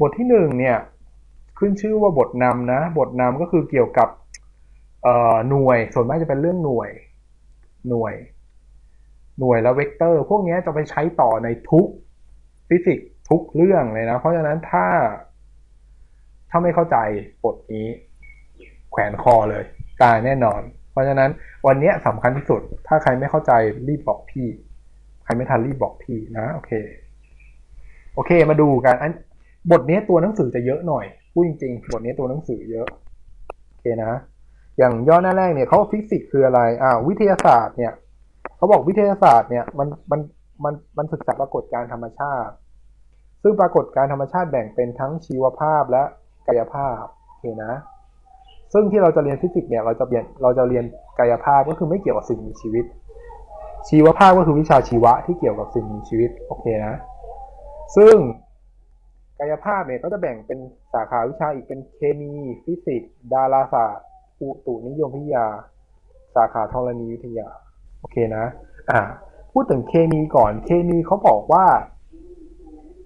บทที่หนึ่งเนี่ยขึ้นชื่อว่าบทนำนะบทนำก็คือเกี่ยวกับหน่วยส่วนมากจะเป็นเรื่องหน่วย หน่วย หน่วยและเวกเตอร์ พวกนี้จะไปใช้ต่อในทุกฟิสิกส์ทุกเรื่องเลยนะ เพราะฉะนั้นถ้า ถ้าไม่เข้าใจบทนี้ แขวนคอเลยตายแน่นอน เพราะฉะนั้นวันนี้สำคัญที่สุด ถ้าใครไม่เข้าใจรีบบอกพี่ ใครไม่ทันรีบบอกพี่นะ โอเค โอเคมาดูกันอันบทนี้ตัวหนังสือจะเยอะหน่อยพูดจริงๆบทนี้ตัวหนังสือเยอะโอเคนะ อย่างย่อหน้าแรกเนี่ยเขาฟิสิกส์คืออะไรอ่าวิทยาศาสตร์เนี่ยเขาบอกวิทยาศาสตร์เนี่ยมันมันมันมันศึกษาปรากฏการธรรมชาติ ซึ่งปรากฏการธรรมชาติแบ่งเป็นทั้งชีวภาพและกายภาพโอเคนะ ซึ่งที่เราจะเรียนฟิสิกส์เนี่ยเราจะเรียนเราจะเรียนกายภาพก็คือไม่เกี่ยวกับสิ่งมีชีวิต ชีวภาพก็คือวิชาชีวะที่เกี่ยวกับสิ่งมีชีวิตโอเคนะ ซึ่งกายภาพเนี่ยก็จะแบ่งเป็นสาขาวิชาอีกเป็นเคมี ฟิสิกส์ดาราศาสตร์อุตุนิยมวิทยา สาขาธรณีวิทยา โอเคนะ อ่าพูดถึงเคมีก่อนเคมีเขาบอกว่า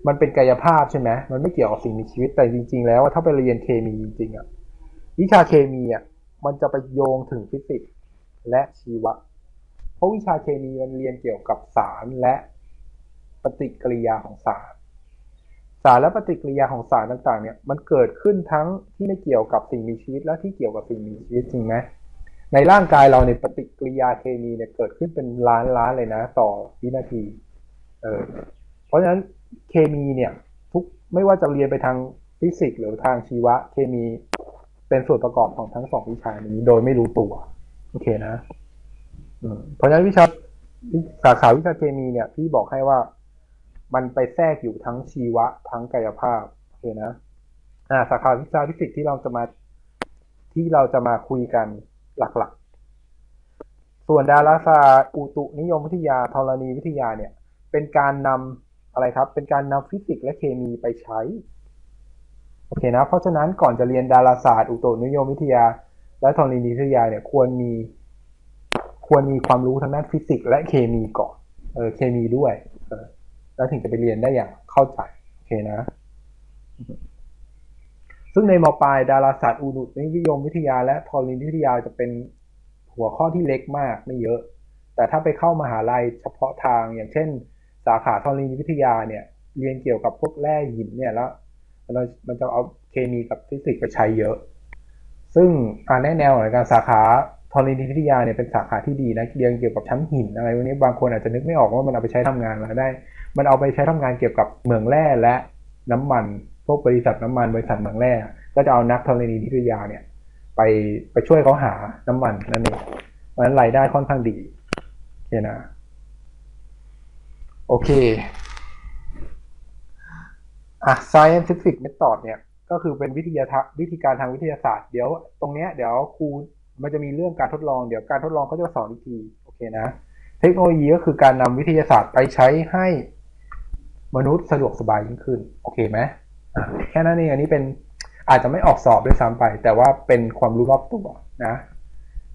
มันเป็นกายภาพใช่ไหมมันไม่เกี่ยวกับสิ่งมีชีวิตแต่จริง ๆ แล้วถ้าไปเรียนเคมีจริงๆอะวิชาเคมีอะมันจะไปโยงถึงฟิสิกส์และชีวะ เพราะวิชาเคมีมันเรียนเกี่ยวกับสารและ ปฏิกิริยาของสาร สารและปฏิกิริยาของสารต่างๆ เนี่ยมันเกิดขึ้นทั้งที่ไม่เกี่ยวกับสิ่งมีชีวิตและที่เกี่ยวกับสิ่งมีชีวิตจริงไหมในร่างกายเราเนี่ยปฏิกิริยาเคมีเนี่ยเกิดขึ้นเป็นล้านล้านเลยนะ ต่อวินาที เออเพราะฉะนั้นเคมีเนี่ยทุกไม่ว่าจะเรียนไปทางฟิสิกส์หรือทางชีวะ เคมีเป็นส่วนประกอบของทั้งสองวิชานี้โดยไม่รู้ตัวโอเคนะเพราะฉะนั้นวิชาสาขาวิชาเคมีเนี่ยพี่บอกให้ว่า มันไปแทรกอยู่ทั้งชีวะ ทั้งกายภาพโอเคนะอ่าสาขาวิชาฟิสิกส์ที่เราจะมาที่เราจะมาคุยกันหลักๆ ส่วนดาราศาสตร์อุตุนิยมวิทยาธรณีวิทยาเนี่ย เป็นการนำอะไรครับ เป็นการนำฟิสิกส์และเคมีไปใช้โอเคนะ เพราะฉะนั้นก่อนจะเรียนดาราศาสตร์อุตุนิยมวิทยา และธรณีวิทยาเนี่ยควรมีควรมีความรู้ทางด้านฟิสิกส์และเคมีก่อนเออเคมีด้วยเออ แล้วถึงจะไปเรียนได้อย่างเข้าใจโอเคนะ ซึ่งในมปลายดาราศาสตร์อุตุนิยมวิทยา และธรณีวิทยาจะเป็นหัวข้อที่เล็กมากไม่เยอะ แต่ถ้าไปเข้ามหาลัยเฉพาะทางอย่างเช่น สาขาธรณีวิทยาเนี่ย เรียนเกี่ยวกับพวกแร่หินเนี่ยแล้วมันจะเอาเคมีกับฟิสิกส์ไปใช้เยอะ ซึ่งแน่แนวในการสาขา ธรณีวิทยาเนี่ยเป็นสาขาที่ดีนะเรียนเกี่ยวกับชั้นหินอะไรพวกนี้บางคนอาจจะนึกไม่ออกว่ามันเอาไปใช้ทำงานอะไรได้ มันเอาไปใช้ทำงานเกี่ยวกับเหมืองแร่และน้ำมันพวกบริษัทน้ำมันบริษัทเหมืองแร่ก็จะเอานักธรณีวิทยาเนี่ยไปไปช่วยเขาหาน้ำมันนั่นเองเพราะฉะนั้นรายได้ค่อนข้างดีโอเคนะโอเคอะ scientific method เนี่ยก็คือเป็นวิทยาทะวิธีการทางวิทยาศาสตร์เดี๋ยวตรงเนี้ยเดี๋ยวครู มันจะมีเรื่องการทดลองเดี๋ยวการทดลองเขาจะสอนวิธีโอเคนะ เทคโนโลยีก็คือการนำวิทยาศาสตร์ไปใช้ให้มนุษย์สะดวกสบายยิ่งขึ้นโอเคไหมแค่นั้นเองอันนี้เป็นอาจจะไม่ออกสอบด้วยซ้ำไป แต่ว่าเป็นความรู้รอบตัวนะ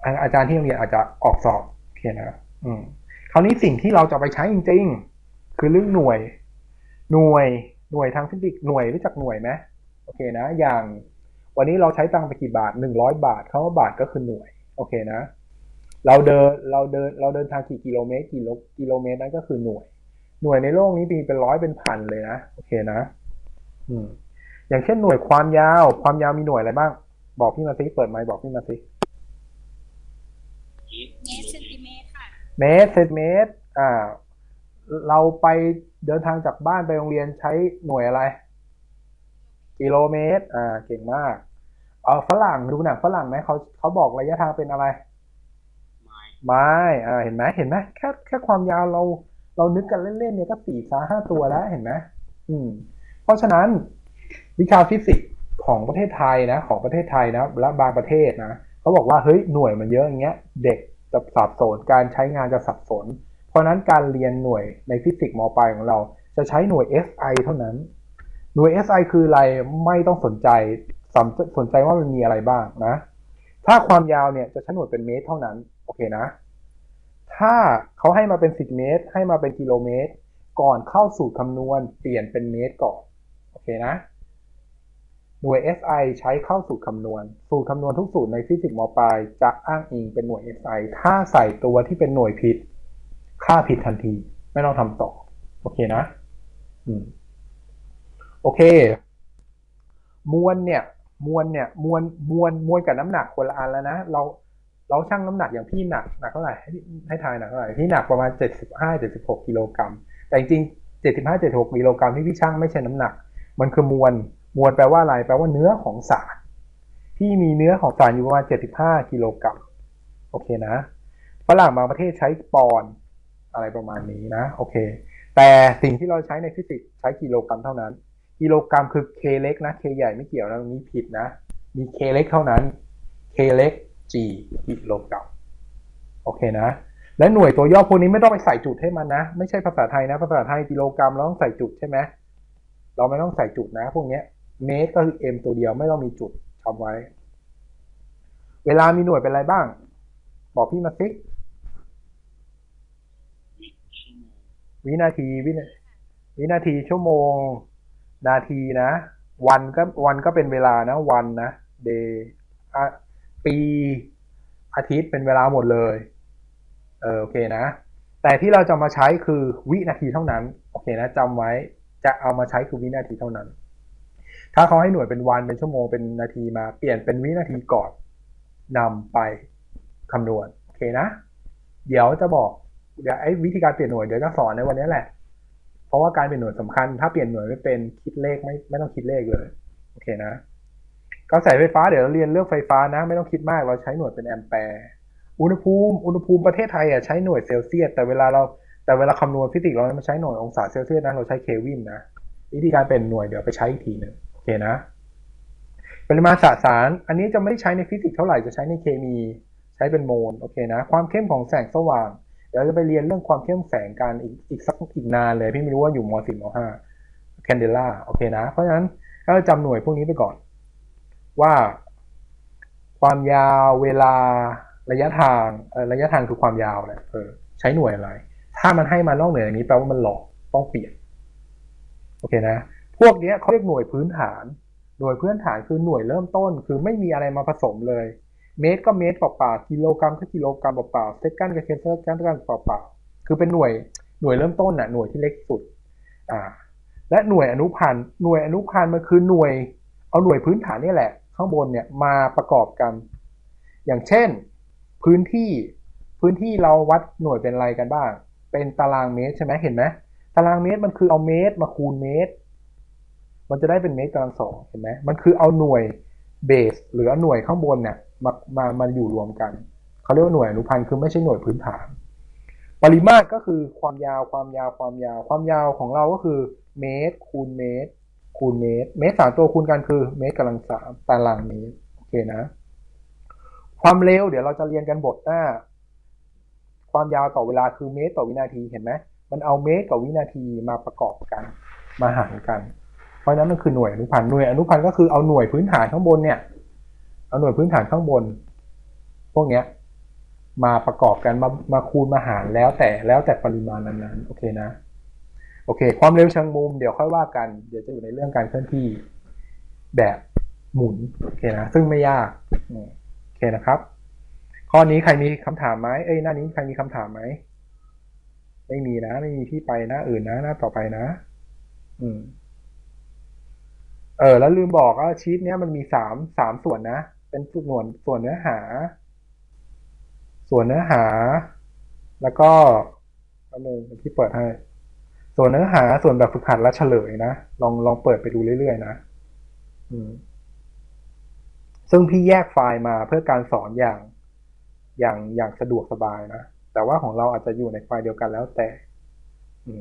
อาอาจารย์ที่โรงเรียนอาจจะออกสอบโอเคนะอืมคราวนี้สิ่งที่เราจะไปใช้จริง ๆ คือเรื่องหน่วย หน่วย หน่วยทางฟิสิกส์หน่วยรู้จักหน่วยไหมโอเคนะ อย่าง วันนี้เราใช้ตังค์ไปกี่บาทหนึ่งร้อยบาทคำว่าบาทก็คือหน่วย โอเคนะ เราเดินเราเดินเราเดินทางกี่กิโลเมตรกี่โลกิโลเมตรนั่นก็คือหน่วย หน่วยในโลกนี้มีเป็นร้อยเป็นพันเลยนะ โอเคนะ อืม อย่างเช่นหน่วยความยาว ความยาวมีหน่วยอะไรบ้าง บอกพี่มาสิเปิดไมค์บอกพี่มาสิเมตรเซนติเมตรค่ะ เมตรเซนติเมตร อ่า เราไปเดินทางจากบ้านไปโรงเรียนใช้หน่วยอะไร กิโลเมตร อ่า เก่งมาก เออฝรั่งดูหนังฝรั่งไหมเขาเขาบอกระยะทางเป็นอะไร ไม้ไม้อ่าเห็นไหมเห็นไหมแค่แค่ความยาวเรา เรานึกกันเล่นๆเนี่ยก็สี่สาห้าตัวแล้วเห็นไหมอืม เพราะฉะนั้นวิชาฟิสิกส์ของประเทศไทยนะ ของประเทศไทยนะและบางประเทศนะเขาบอกว่าเฮ้ยหน่วยมันเยอะอย่างเงี้ย เด็กจะสับสนการใช้งานจะสับสน เพราะฉะนั้นการเรียนหน่วยในฟิสิกส์มปลายของเรา จะใช้หน่วย SI เท่านั้น หน่วย SI คืออะไรไม่ต้องสนใจ สนใจว่ามันมีอะไรบ้างนะ ถ้าความยาวเนี่ยจะใช้หน่วยเป็นเมตรเท่านั้น โอเคนะ ถ้าเขาให้มาเป็น10เมตร ให้มาเป็นกิโลเมตร ก่อนเข้าสู่คำนวณเปลี่ยนเป็นเมตรก่อน โอเคนะ หน่วย SI ใช้เข้าสูตรคำนวณ สูตรคำนวณทุกสูตรในฟิสิกส์มปลายจะอ้างอิงเป็นหน่วย SI ถ้าใส่ตัวที่เป็นหน่วยผิด ค่าผิดทันที ไม่ต้องทำต่อ โอเคนะ อืม โอเค มวลเนี่ย มวลเนี่ยมวลมวลมวลกับน้ำหนักคนละอันแล้วนะเราเราชั่งน้ำหนักอย่างพี่หนักหนักเท่าไหร่ให้ให้ทายหนักเท่าไหร่พี่หนักประมาณเจ็ดสิบห้าเจ็ดสิบหกกิโลกรัมแต่จริงเจ็ดสิบห้าเจ็ดหกกิโลกรัมที่พี่ชั่งไม่ใช่น้ำหนัก มันคือมวลมวลแปลว่าอะไรแปลว่าเนื้อของสารพี่มีเนื้อของสารอยู่ประมาณเจ็ดสิบห้ากิโลกรัมโอเคนะฝรั่งบางประเทศใช้ปอนอะไรประมาณนี้นะโอเค แต่สิ่งที่เราใช้ในฟิสิกส์ใช้กิโลกรัมเท่านั้น กิโลกรัมคือ K เล็กนะ K ใหญ่ไม่เกี่ยวนะตรงนี้ผิดนะ มี K เล็กเท่านั้น K เล็ก G กิโลกรัมโอเคนะ และหน่วยตัวย่อพวกนี้ไม่ต้องไปใส่จุดให้มันนะ ไม่ใช่ภาษาไทยนะ ภาษาไทยกิโลกรัมเราต้องใส่จุดใช่ไหมเราไม่ต้องใส่จุดนะ พวกนี้เมตรก็คือ m ตัวเดียวไม่ต้องมีจุดทำไว้ เวลามีหน่วยเป็นอะไรบ้าง บอกพี่มาสิวิชั่วโมงวินาทีวินาทีชั่วโมง นาทีนะ วันก็วันก็เป็นเวลานะ วันนะเดย์ปีอาทิตย์เป็นเวลาหมดเลยเออโอเคนะ แต่ที่เราจะมาใช้คือวินาทีเท่านั้น โอเคนะจำไว้จะเอามาใช้คือวินาทีเท่านั้น ถ้าเขาให้หน่วยเป็นวันเป็นชั่วโมงเป็นนาทีมาเปลี่ยนเป็นวินาทีก่อนนำไปคำนวณโอเคนะ เดี๋ยวจะบอกเดี๋ยวไอ้วิธีการเปลี่ยนหน่วยเดี๋ยวจะสอนในวันนี้แหละ เพราะว่าการเปลี่ยนหน่วยสำคัญ ถ้าเปลี่ยนหน่วยไม่เป็นคิดเลขไม่ไม่ต้องคิดเลขเลยโอเคนะกระแสไฟฟ้าเดี๋ยวเราเรียนเรื่องไฟฟ้านะ ไม่ต้องคิดมากเราใช้หน่วยเป็นแอมแปร์อุณหภูมิอุณหภูมิประเทศไทยอะใช้หน่วยเซลเซียสแต่เวลาเราแต่เวลาคำนวณฟิสิกส์เราไม่ใช้หน่วยองศาเซลเซียสนะเราใช้เควินนะวิธีการเป็นหน่วยเดี๋ยวไปใช้อีกทีหนึ่งโอเคนะปริมาณสสาร อันนี้จะไม่ใช้ในฟิสิกส์เท่าไหร่จะใช้ในเคมี ใช้เป็นโมลโอเคนะ ความเข้มของแสงสว่าง เดี๋ยวจะไปเรียนเรื่องความเข้มแสงกันอีกอีกสักอีกนานเลยพี่ไม่รู้ว่าอยู่ม .4 ม .5 แคนเดล่าโอเคนะ เพราะฉะนั้นก็จำหน่วยพวกนี้ไปก่อน ว่า ความยาวเวลาระยะทางเออระยะทางคือความยาวแหละเออใช้หน่วยอะไร ถ้ามันให้มานอกเหนืออย่างนี้แปลว่ามันหลอกต้องเปลี่ยนโอเคนะ พวกนี้เขาเรียกหน่วยพื้นฐาน หน่วยพื้นฐานคือหน่วยเริ่มต้น คือไม่มีอะไรมาผสมเลย เมตรก็เมตรเปล่าๆกิโลกรัมก็กิโลกรัมเปล่าๆเซกันก็เซกันกันเปล่าๆคือเป็นหน่วยหน่วยเริ่มต้นน่ะหน่วยที่เล็กสุดอ่าและหน่วยอนุพันธ์หน่วยอนุพันธ์มันคือหน่วย เอาหน่วยพื้นฐานนี่แหละ ข้างบนเนี่ยมาประกอบกัน อย่างเช่น พื้นที่พื้นที่เราวัดหน่วยเป็นอะไรกันบ้าง เป็นตารางเมตรใช่ไหมเห็นไหมตารางเมตรมันคือเอาเมตรมาคูณเมตร มันจะได้เป็นเมตรกำลังสองเห็นไหมมันคือเอาหน่วยเบสหรือเอาหน่วยข้างบนเนี่ย มามามาอยู่รวมกันเขาเรียกว่าหน่วยอนุพันธ์คือไม่ใช่หน่วยพื้นฐาน ปริมาตรก็คือความยาวความยาวความยาว ความยาวของเราก็คือเมตร คูณเมตร คูณเมตร เมตรสามตัวคูณกันคือเมตรกำลังสามตารางเมตรโอเคนะ ความเร็วเดี๋ยวเราจะเรียนกันบทหน้า ความยาวต่อเวลาคือเมตรต่อวินาทีเห็นไหมมันเอาเมตรกับวินาทีมาประกอบกันมาหารกัน เพราะนั้นมันคือหน่วยอนุพันธ์หน่วยอนุพันธ์ก็คือเอาหน่วยพื้นฐานข้างบนเนี่ย เอาหน่วยพื้นฐานข้างบน พวกเนี้ย มาประกอบกันมามาคูณมาหารแล้วแต่แล้วแต่ปริมาณนั้นๆโอเคนะ โอเค ความเร็วเชิงมุมเดี๋ยวค่อยว่ากัน เดี๋ยวจะอยู่ในเรื่องการเคลื่อนที่แบบหมุนโอเคนะ ซึ่งไม่ยากโอเคนะครับ ข้อนี้ใครมีคำถามไหมเอ้ยหน้านี้ใครมีคำถามไหมไม่มีนะ ไม่มีที่ไปหน้าอื่นนะหน้าต่อไปนะ อืมเออแล้วลืมบอกว่าชีตเนี้ยมันมีสามสามส่วนนะ เป็นส่วนส่วนเนื้อหา ส่วนเนื้อหา แล้วก็อันนึงที่เปิดให้ ส่วนเนื้อหาส่วนแบบฝึกหัดและเฉลยนะลองลองเปิดไปดูเรื่อยๆนะอืซึ่งพี่แยกไฟล์มาเพื่อการสอนอย่างอย่างอย่างสะดวกสบายนะแต่ว่าของเราอาจจะอยู่ในไฟล์เดียวกันแล้วแต่อื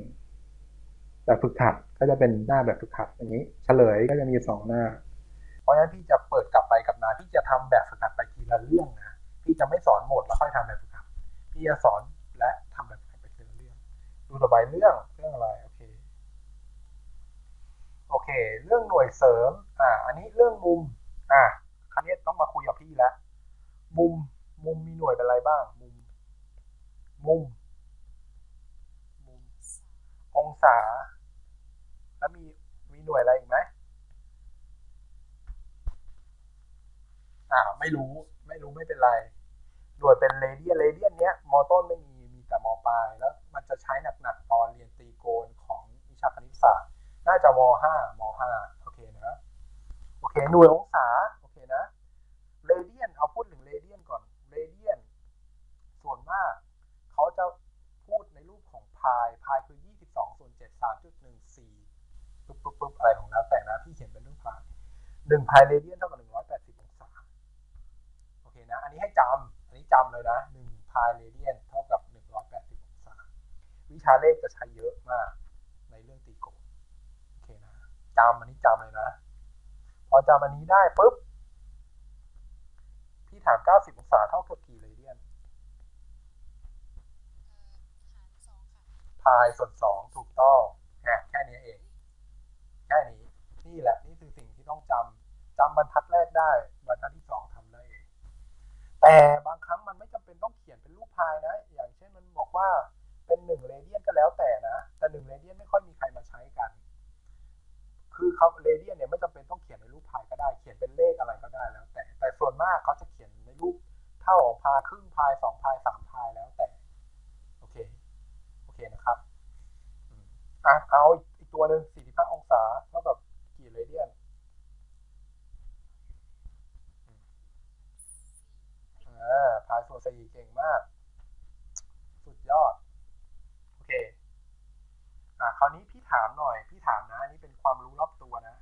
แบบฝึกหัดก็จะเป็นหน้าแบบฝึกหัดอย่างนี้ เฉลยก็จะมีสองหน้า ราะฉะนั้นพี่จะเปิดกลับไปกลับมาพี่จะทำแบบฝึกหัดไปทีละเรื่องนะพี่จะไม่สอนหมดแล้วค่อยทำแบบฝึกหัดพี่จะสอนและทำแบบฝึกหัดไปทีละเรื่อง ดูต่อไปเรื่องเรื่องอะไรโอเคโอเค เรื่องหน่วยเสริมอ่าอันนี้เรื่องมุมอ่าคราวนี้ต้องมาคุยกับพี่แล้วมุมมุมมีหน่วยเป็นอะไรบ้าง มุม มุม มุม องศา แล้วมีมีหน่วยอะไรอีกไหม อ่าไม่รู้ไม่รู้ไม่เป็นไรหน่วยเป็นเรเดียนเรเดียนเนี้ยมอต้นไม่มีมีแต่มอปลาย แล้วมันจะใช้หนักๆตอนเรียนตรีโกณของวิชาคณิตศาสตร์ น่าจะมห้ามห้าโอเคนะโอเคหน่วยองศา โอเคนะ เรเดียน เอาพูดถึงเรเดียนก่อน เรเดียน ส่วนมาก เขาจะพูดในรูปของพาย พายคือ 22ส่วน7 3.14ปึ๊บปึ๊บปึ๊บอะไรของแล้วแต่นะ พี่เขียนเป็นรูปพายหนึ่งพายเรเดียนเท่ากับ 180 องศา โอเคนะ อันนี้ให้จำ อันนี้จำเลยนะหนึ่งพายเรเดียนเท่ากับ 180 องศา วิชาเลขจะใช้เยอะมากในเรื่องตีโกณโอเคนะจำอันนี้จำเลยนะ พอจำอันนี้ได้ปุ๊บ พี่ถาม 90 องศาเท่ากับกี่เรเดียน พายส่วนสองถูกต้องแค่แค่นี้เอง แค่นี้ นี่แหละ นี่คือสิ่งที่ต้องจำจำบรรทัดแรกได้บรรทัดที่สองทำได้เอง แต่บางครั้งมันไม่จำเป็นต้องเขียนเป็นรูปพายนะ อย่างเช่นมันบอกว่าเป็นหนึ่งเรเดียนก็แล้วแต่นะ แต่หนึ่งเรเดียนไม่ค่อยมีใครมาใช้กัน คือเขาเรเดียนเนี่ยไม่จำเป็นต้องเขียนในรูปพายก็ได้ เขียนเป็นเลขอะไรก็ได้แล้ว แต่ แต่ส่วนมากเขาจะเขียนในรูปเท่าของพายครึ่งพายสองพายสามพายแล้วแต่ โอเค โอเคนะครับ อะเอาอีกตัวหนึ่ง45องศาเท่ากับกี่เรเดียนอ่าพายส่วนสี่เก่งมาก สุดยอด โอเค อะคราวนี้พี่ถามหน่อย พี่ถามนะ อันนี้เป็นความรู้รอบตัวนะ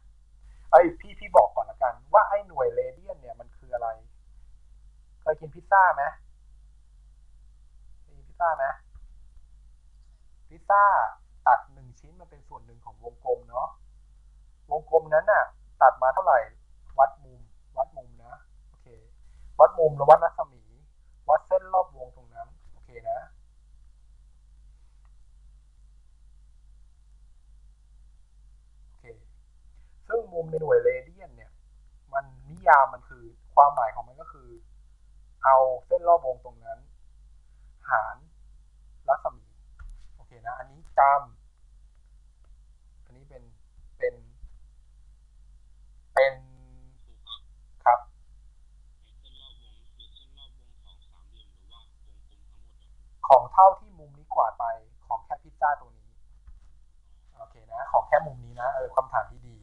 เอ้พี่พี่บอกก่อนละกัน ว่าไอ้หน่วยเรเดียนเนี่ยมันคืออะไร เคยกินพิซซ่าไหมเคยกินพิซซ่าไหมพิซซ่า วงกลมนั้นน่ะ ตัดมาเท่าไหร่ วัดมุม วัดมุมนะ โอเค วัดมุมแล้ววัดรัศมี วัดเส้นรอบวงตรงนั้น โอเคนะ โอเค ซึ่งมุมในหน่วยเรเดียนเนี่ย มันนิยามมันคือ ความหมายของมันก็คือ เอาเส้นรอบวงตรงนั้น หารรัศมี โอเคนะ อันนี้จำอันนี้เป็น เป็น เป็น ครูครับ ครับ ไอ้เส้นรอบวงคือเส้นรอบวงของสามเหลี่ยมหรือว่าวงกลมทั้งหมดอะ ของเท่าที่มุมนี้กวาดไป ของแค่พิซซ่าตัวนี้ โอเคนะ ของแค่มุมนี้นะ เออคำถามที่ดี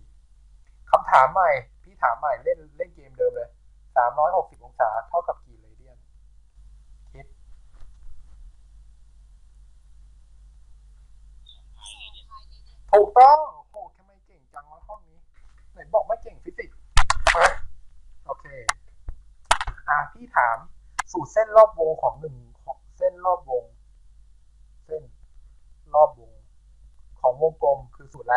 คำถาม ใหม่ พี่ถามใหม่เล่นเล่นเกมเดิมเลยสามร้อยหกสิบองศาเท่ากับกี่เรเดียนคิดถูกต้องโอ้ทำไมเก่งจังวะห้องนี้ ไหนบอกไม่เก่งฟิสิกส์โอเค อะพี่ถามสูตรเส้นรอบวงของหนึ่งของเส้นรอบวง เส้นรอบวง ของวงกลมคือสูตรอะไร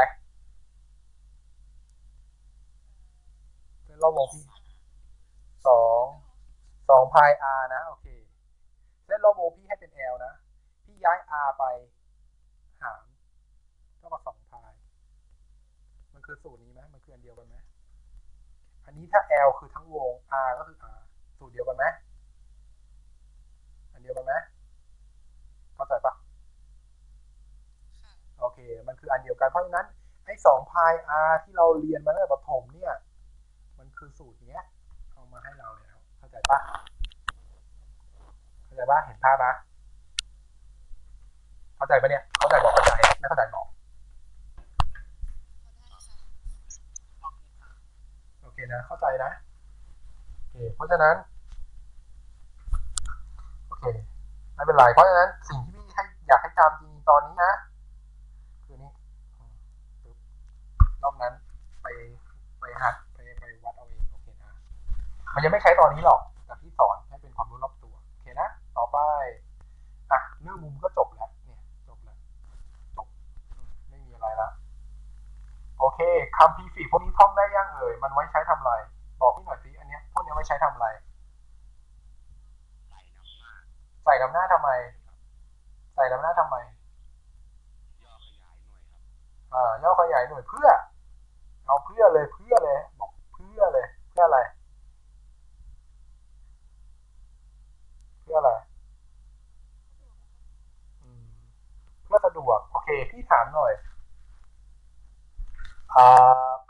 เส้นรอบวงพี่สอง สองพาย r นะ โอเคเส้นรอบวงพี่ให้เป็น l นะ พี่ย้าย r ไปหารเท่ากับสองพายมันคือสูตรนี้ไหมมันคืออันเดียวกันไหมอันนี้ถ้า L คือทั้งวง R ก็คือ R สูตรเดียวกันไหมอันเดียวกันไหมเข้าใจปะโอเค มันคืออันเดียวกันเพราะฉะนั้นไอ้สองพาย R ที่เราเรียนมาตั้งแต่ประถมเนี่ย มันคือสูตรเนี้ย เอามาให้เราแล้ว เข้าใจปะ เข้าใจปะเห็นภาพปะเข้าใจปะเนี่ย เข้าใจบอกเข้าใจ ไม่เข้าใจบอกโอเคนะ เข้าใจนะโอเคเพราะฉะนั้น โอเค ไม่เป็นไร เพราะฉะนั้น สิ่งที่พี่ให้อยากให้จำจริงตอนนี้นะ คือนี้อืมปึ๊บรอบนั้นไปไปหัดไปไปวัดเอาเอง โอเคนะ มันยังไม่ใช้ตอนนี้หรอก แต่พี่สอนให้เป็นความรู้รอบตัว โอเคนะ ต่อไป อะเรื่องมุมก็จบแล้ว เนี่ย จบแล้ว จบอืมไม่มีอะไรละ โอเคำพีฟีพวกนี้ท่องได้ยังเอ่ยมันไว้ใช้ทำอะไร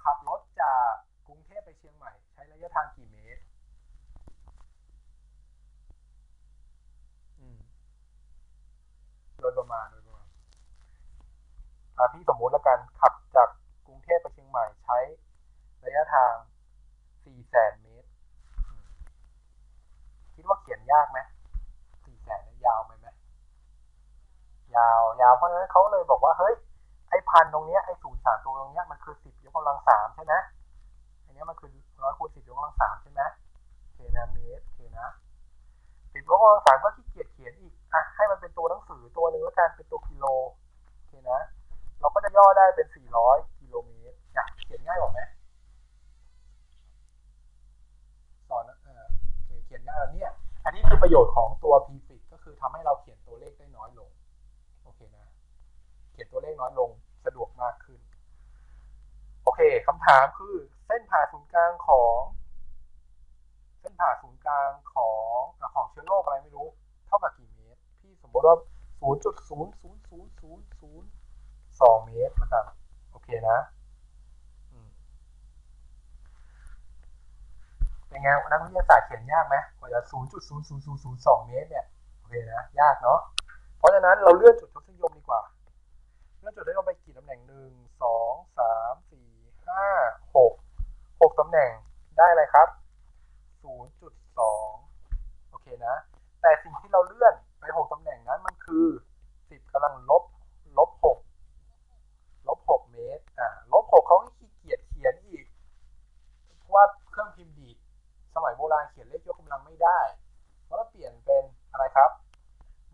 ขับรถจากกรุงเทพไปเชียงใหม่ ใช้ระยะทางกี่เมตร อืโดยประมาณโดยประมาณพี่สมมติแล้วกันขับจากกรุงเทพไปเชียงใหม่ใช้ระยะทางสี่แสนเมตร คิดว่าเขียนยากไหมสี่แสนยาวไหมไหมยาวยาวเพราะฉะนั้นเขาเลยบอกว่าเฮ้ย พันตรงเนี้ยไอ้ศูนย์สามตัวตรงเนี้ยมันคือสิบยกกำลังสามใช่ไหมอันนี้มันคือร้อยคูณสิบยกกำลังสามใช่ไหมเคนะเมตรเคนะสิบยกกำลังสามก็ขี้เกียจเขียนอีกอะให้มันเป็นตัวหนังสือตัวหนึ่งแล้วกันเป็นตัวกิโล โอเคนะ เราก็จะย่อได้เป็นสี่ร้อยกิโลเมตรอะเขียนง่ายกว่าไหมสอนนะเออโอเค เขียนง่ายแล้วเนี่ย อันนี้คือประโยชน์ของตัว prefix ก็คือทำให้เราเขียนตัวเลขได้น้อยลง โอเคนะ เขียนตัวเลขน้อยลง สะดวกมากขึ้น โอเคคำ ถามคือเส้นผ่าศูนย์กลางของ เส้นผ่าศูนย์กลางของของเชื้อโรคอะไรไม่รู้ เท่ากับกี่เมตร พี่สมมติว่า0.0000002เมตรนะครับโอเคนะเป็นไงนักวิทยาศาสตร์เขียนยากไหมกว่าจะ0.00002เมตรเนี่ยโอเคนะยากเนาะเพราะฉะนั้นเราเลื่อนจุดทศนิยมดีกว่าเลื่อนจุดทศนิยมไปกี่ตำแหน่งหนึ่งสองสาม หกตำแหน่งได้อะไรครับ0.2โอเคนะ แต่สิ่งที่เราเลื่อนไป6ตำแหน่งนั้นมันคือ10กำลังลบลบ6ลบ6เมตรอ่าลบ6เขาขี้เกียจเขียนอีกเพราะว่าเครื่องพิมพ์ดีดสมัยโบราณเขียนเลขยกกำลังไม่ได้เพราะเราเปลี่ยนเป็นอะไรครับ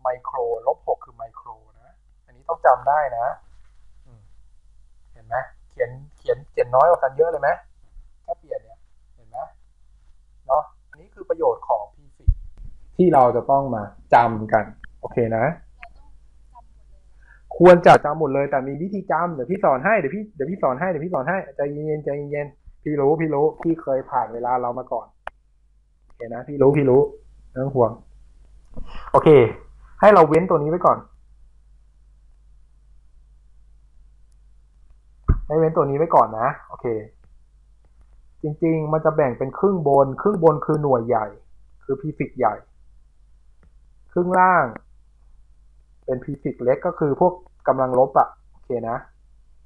ไมโครลบ6คือไมโครนะ อันนี้ต้องจำได้นะเห็นไหมเขียนเขียนเขียนน้อยกว่ากันเยอะเลยไหมาเปลี่ยนเนี่ยเห็นไหมเนาะอันนี้คือประโยชน์ของ p f i x ที่เราจะต้องมาจำกัน โอเคนะ ควรจะจำหมดเลยแต่มีวิธีจำเดี๋ยวพี่สอนให้เดี๋ยวพี่เดี๋ยวพี่สอนให้เดี๋ยวพี่สอนให้ใจเย็นๆใจเย็นๆพี่รู้พี่รู้พี่เคยผ่านเวลาเรามาก่อนโอเคนะพี่รู้พี่รู้ไม่ต้องห่วง โอเค ให้เราเว้นตัวนี้ไว้ก่อน ให้เว้นตัวนี้ไว้ก่อนนะ โอเค จริง ๆ มันจะแบ่งเป็นครึ่งบน ครึ่งบนคือหน่วยใหญ่ คือพีฟิกใหญ่ ครึ่งล่าง เป็นพีฟิกเล็กก็คือพวกกำลังลบอะโอเคนะ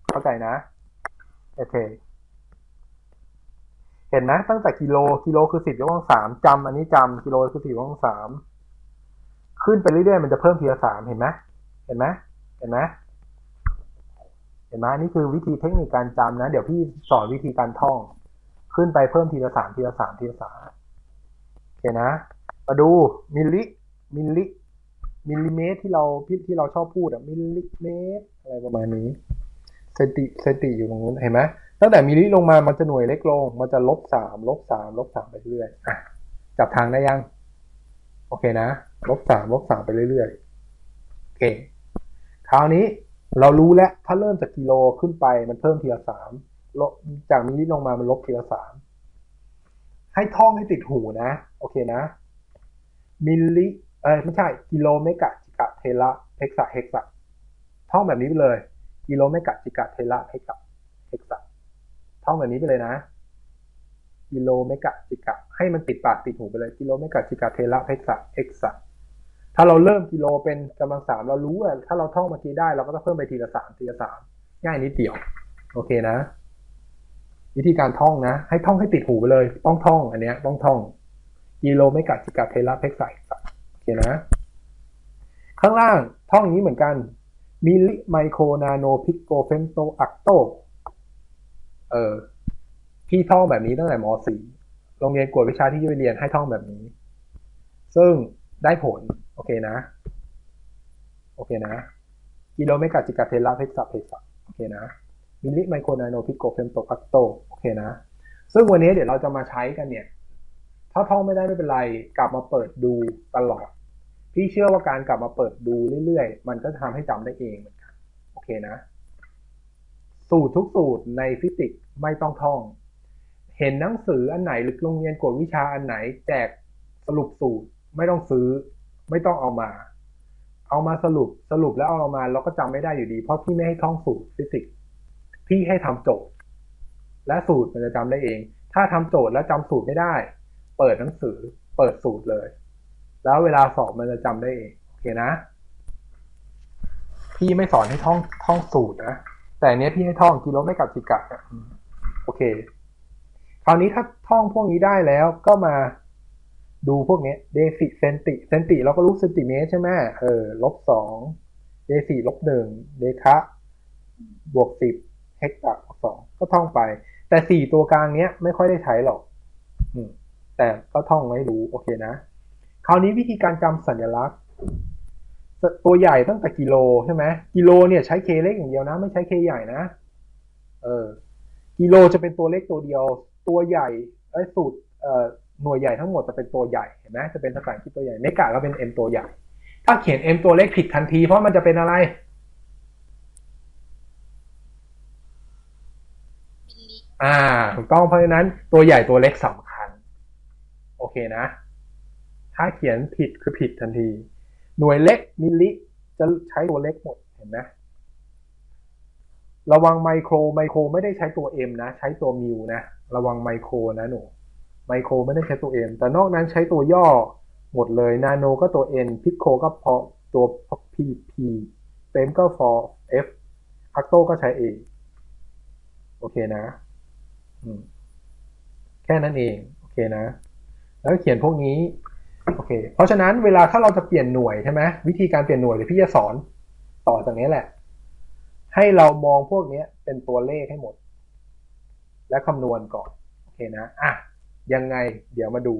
เข้าใจนะ โอเค เห็นนะตั้งแต่กิโล กิโลคือสิบยกกำลังสามจำอันนี้จำกิโลคือสิบยกกำลังสามขึ้นไปเรื่อยๆมันจะเพิ่มทีละสามเห็นไหมเห็นไหมเห็นไหมเห็นไหมนี่คือวิธีเทคนิคการจำนะ เดี๋ยวพี่สอนวิธีการท่อง ขึ้นไปเพิ่มทีละสามทีละสามทีละสามโอเคนะ มาดูมิลลิมิลลิมิลลิเมตรที่เราที่ที่เราชอบพูดอะมิลลิเมตรอะไรประมาณนี้เซนติเซนติอยู่ตรงนู้นเห็นไหมตั้งแต่มิลลิลงมามันจะหน่วยเล็กลง มันจะลบสามลบสามลบสามไปเรื่อยอะจับทางได้ยัง โอเคนะลบสามลบสามไปเรื่อยๆโอเคคราวนี้เรารู้แล้วถ้าเริ่มจากกิโลขึ้นไปมันเพิ่มทีละสาม ลบจากมิลลิลงมามันลบทีละสามให้ท่องให้ติดหูนะ โอเคนะ มิลลิเอ้ยไม่ใช่กิโลเมกะจิกะเทระเฮกซะเฮกซะท่องแบบนี้ไปเลย กิโลเมกะจิกะเทระเฮกซะเฮกซะท่องแบบนี้ไปเลยนะ กิโลเมกะจิกะ ให้มันติดปากติดหูไปเลย กิโลเมกะจิกะเทระเฮกซะเฮกซะถ้าเราเริ่มกิโลเป็นกำลังสามเรารู้ว่าถ้าเราท่องเมื่อกี้ได้เราก็ต้องเพิ่มไปทีละสามทีละสามง่ายนิดเดียว โอเคนะ วิธีการท่องนะ ให้ท่องให้ติดหูไปเลย ต้องท่องอันเนี้ยต้องท่องกิโลเมกะจิกะเทระเฮกซะเฮกซโอเคนะ ข้างล่างท่องนี้เหมือนกันมิลลิไมโครนาโนพิกโกเฟมโตอักโตเออพี่ท่องแบบนี้ตั้งแต่ม .4 โรงเรียนกวดวิชาที่พี่ไปเรียนให้ท่องแบบนี้ ซึ่งได้ผล โอเคนะ โอเคนะ กิโลเมกะจิกาเทลาเพกซะเพกซะโอเคนะ มิลลิไมโครนาโนพิกโกเฟมโตอักโต นะ ซึ่งวันนี้เดี๋ยวเราจะมาใช้กันเนี่ย ถ้าท่องไม่ได้ไม่เป็นไร กลับมาเปิดดูตลอด พี่เชื่อว่าการกลับมาเปิดดูเรื่อยๆ มันก็จะทำให้จำได้เองเหมือนกัน โอเคนะ สูตรทุกสูตรในฟิสิกส์ไม่ต้องท่อง เห็นหนังสืออันไหนหรือโรงเรียนกวดวิชาอันไหน แจกสรุปสูตรไม่ต้องซื้อ ไม่ต้องเอามา เอามาสรุปสรุปแล้วเอามาเราก็จำไม่ได้อยู่ดี เพราะพี่ไม่ให้ท่องสูตรฟิสิกส์พี่ให้ทำโจทย์ และสูตรมันจะจำได้เอง ถ้าทำโจทย์แล้วจำสูตรไม่ได้ เปิดหนังสือ เปิดสูตรเลย แล้วเวลาสอบมันจะจำได้เองโอเคนะ พี่ไม่สอนให้ท่องท่องสูตรนะแต่เนี้ยพี่ให้ท่องกิโลไม่กับจิกะอะอืมโอเค คราวนี้ถ้าท่องพวกนี้ได้แล้วก็มาดูพวกนี้เดซิเซนติเซนติเราก็รู้เซนติเมตรใช่ไหมเออลบสองเดซิลบหนึ่งเดคะบวกสิบเฮกตาบวกสองก็ท่องไป แต่สี่ตัวกลางเนี้ยไม่ค่อยได้ใช้หรอกแต่ก็ท่องไว้รู้โอเคนะ คราวนี้วิธีการจำสัญลักษณ์ ตัวใหญ่ตั้งแต่กิโลใช่ไหมกิโลเนี่ยใช้เคเล็กอย่างเดียวนะ ไม่ใช้เคใหญ่นะ เออ กิโลจะเป็นตัวเล็กตัวเดียว ตัวใหญ่ไอ้สูตรเอ่อหน่วยใหญ่ทั้งหมดจะเป็นตัวใหญ่เห็นไหมจะเป็นภาษาอังกฤษตัวใหญ่เมกะก็เป็น m ตัวใหญ่ ถ้าเขียน m ตัวเล็กผิดทันทีเพราะมันจะเป็นอะไร มิลลิ อ่า ถูกต้องเพราะฉะนั้นตัวใหญ่ตัวเล็กสำคัญ โอเคนะ ถ้าเขียนผิดคือผิดทันที หน่วยเล็กมิลลิจะใช้ตัวเล็กหมดเห็นไหมระวังไมโครไมโครไม่ได้ใช้ตัว M นะ ใช้ตัวมิวนะ ระวังไมโครนะหนูไมโครไม่ได้ใช้ตัว M แต่นอกนั้นใช้ตัวย่อหมดเลยนาโนก็ตัว N พิโคก็พอตัว P P เฟมก็ for F อักโตก็ใช้ A โอเคนะ แค่นั้นเอง โอเคนะ แล้วเขียนพวกนี้ โอเค เพราะฉะนั้นเวลาถ้าเราจะเปลี่ยนหน่วยใช่ไหมวิธีการเปลี่ยนหน่วยเดี๋ยวพี่จะสอนต่อจากนี้แหละ ให้เรามองพวกนี้เป็นตัวเลขให้หมด และคำนวณก่อน โอเคนะ อะ ยังไง เดี๋ยวมาดู